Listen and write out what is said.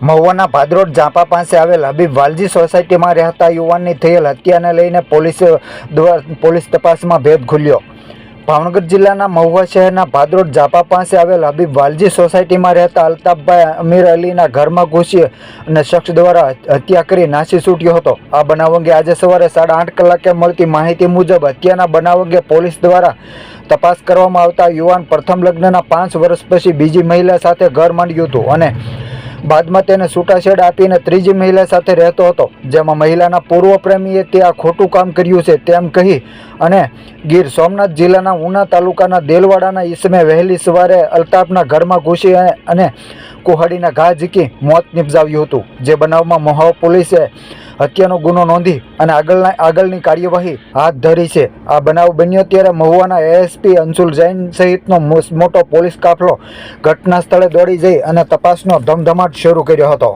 મહુવાના ભાદરોડ ઝાંપા પાસે આવેલ હબીબ વાલજી સોસાયટીમાં રહેતા યુવાનની થયેલ હત્યાને લઈને પોલીસ પોલીસ તપાસમાં ભેદ ખુલ્યો ભાવનગર જિલ્લાના મહુવા શહેરના ભાદરોડ ઝાપા પાસે આવેલ હબીબ વાલજી સોસાયટીમાં રહેતા અલ્તાફભાઈ અમીર અલીના ઘરમાં ઘૂસી અને શખ્સ દ્વારા હત્યા કરી નાસી છૂટ્યો હતો. આ બનાવ અંગે આજે સવારે સાડા આઠ કલાકે મળતી માહિતી મુજબ હત્યાના બનાવ અંગે પોલીસ દ્વારા તપાસ કરવામાં આવતા યુવાન પ્રથમ લગ્નના પાંચ વર્ષ પછી બીજી મહિલા સાથે ઘર માંડ્યું હતું અને બાદમાં તેને છૂટાછેડ આપીને ત્રીજી મહિલા સાથે રહેતો હતો, જેમાં મહિલાના પૂર્વ પ્રેમીએ તે આ ખોટું કામ કર્યું છે તેમ કહી અને ગીર સોમનાથ જિલ્લાના ઉના તાલુકાના દેલવાડાના ઈસમે વહેલી સવારે અલ્તાફના ઘરમાં ઘૂસી અને- કુહાડીના ઘા ઝીકી મોત નિપજાવ્યું હતું, જે બનાવમાં મહા પોલીસે હત્યાનો ગુનો નોંધી અને આગળના આગળની કાર્યવાહી હાથ ધરી છે. આ બનાવ બન્યો ત્યારે મહુવાના એએસપી અંશુલ જૈન સહિતનો મોટો પોલીસ કાફલો ઘટના સ્થળે દોડી જઈ અને તપાસનો ધમધમાટ શરૂ કર્યો હતો.